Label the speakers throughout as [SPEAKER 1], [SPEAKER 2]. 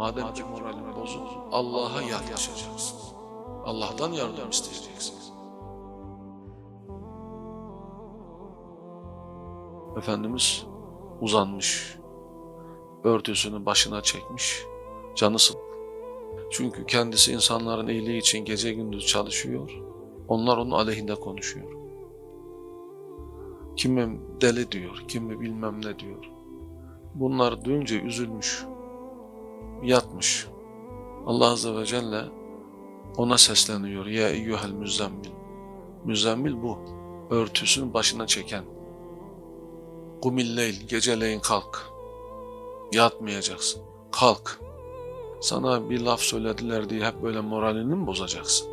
[SPEAKER 1] Madem ki moralin bozuk, Allah'a yaklaşacaksın. Allah'tan yardım isteyeceksin. Efendimiz uzanmış, örtüsünü başına çekmiş, canı sık. Çünkü kendisi insanların iyiliği için gece gündüz çalışıyor, onlar onun aleyhinde konuşuyor. Kimi deli diyor, kimi bilmem ne diyor. Bunlar duyunca üzülmüş, yatmış. Allah Azze ve Celle ona sesleniyor. Ya eyyuhel müzzemmil. Müzzemmil bu. Örtüsünü başına çeken. Kumilleyl, geceleyin kalk. Yatmayacaksın. Kalk. Sana bir laf söylediler diye hep böyle moralini mi bozacaksın?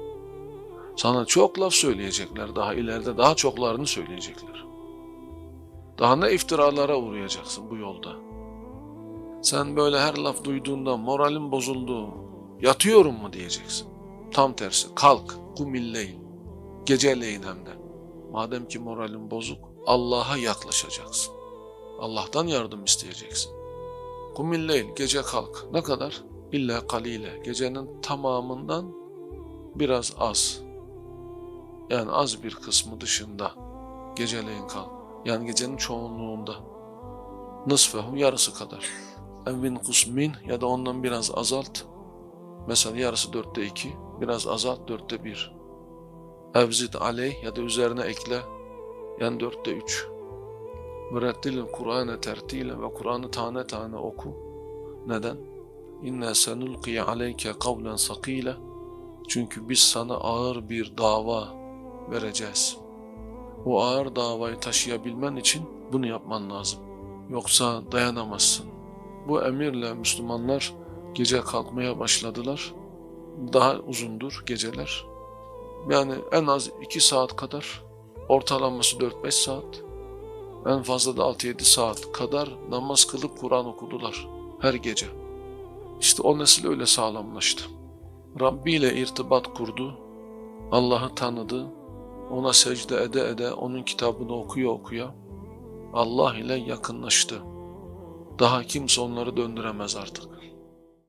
[SPEAKER 1] Sana çok laf söyleyecekler. Daha ileride daha çoklarını söyleyecekler. Daha ne iftiralara uğrayacaksın bu yolda. Sen böyle her laf duyduğunda moralin bozuldu. Yatıyorum mu diyeceksin. Tam tersi kalk kumilleyin. Geceleyin hem de. Madem ki moralin bozuk Allah'a yaklaşacaksın. Allah'tan yardım isteyeceksin. Kumilleyin gece kalk. Ne kadar? İlla kalile. Gecenin tamamından biraz az. Yani az bir kısmı dışında geceleyin kalk. Yani gecenin çoğunluğunda. Nısfehu yarısı kadar. Evin kusmin ya da ondan biraz azalt. Mesela yarısı dörtte iki, biraz azalt dörtte bir. Evzid aleyh ya da üzerine ekle. Yani dörtte üç. Mürettilil Kur'an'ı tertile ve Kur'an'ı tane tane oku. Neden? İnne senulkiye aleyke kavlen sakile. Çünkü biz sana ağır bir dava vereceğiz. O ağır davayı taşıyabilmen için bunu yapman lazım. Yoksa dayanamazsın. Bu emirle Müslümanlar gece kalkmaya başladılar. Daha uzundur geceler. Yani en az 2 saat kadar, ortalaması 4-5 saat, en fazla da 6-7 saat kadar namaz kılıp Kur'an okudular her gece. İşte o nesil öyle sağlamlaştı. Rabbi ile irtibat kurdu, Allah'ı tanıdı, ona secde ede ede, onun kitabını okuya okuya Allah ile yakınlaştı. Daha kimse onları döndüremez artık.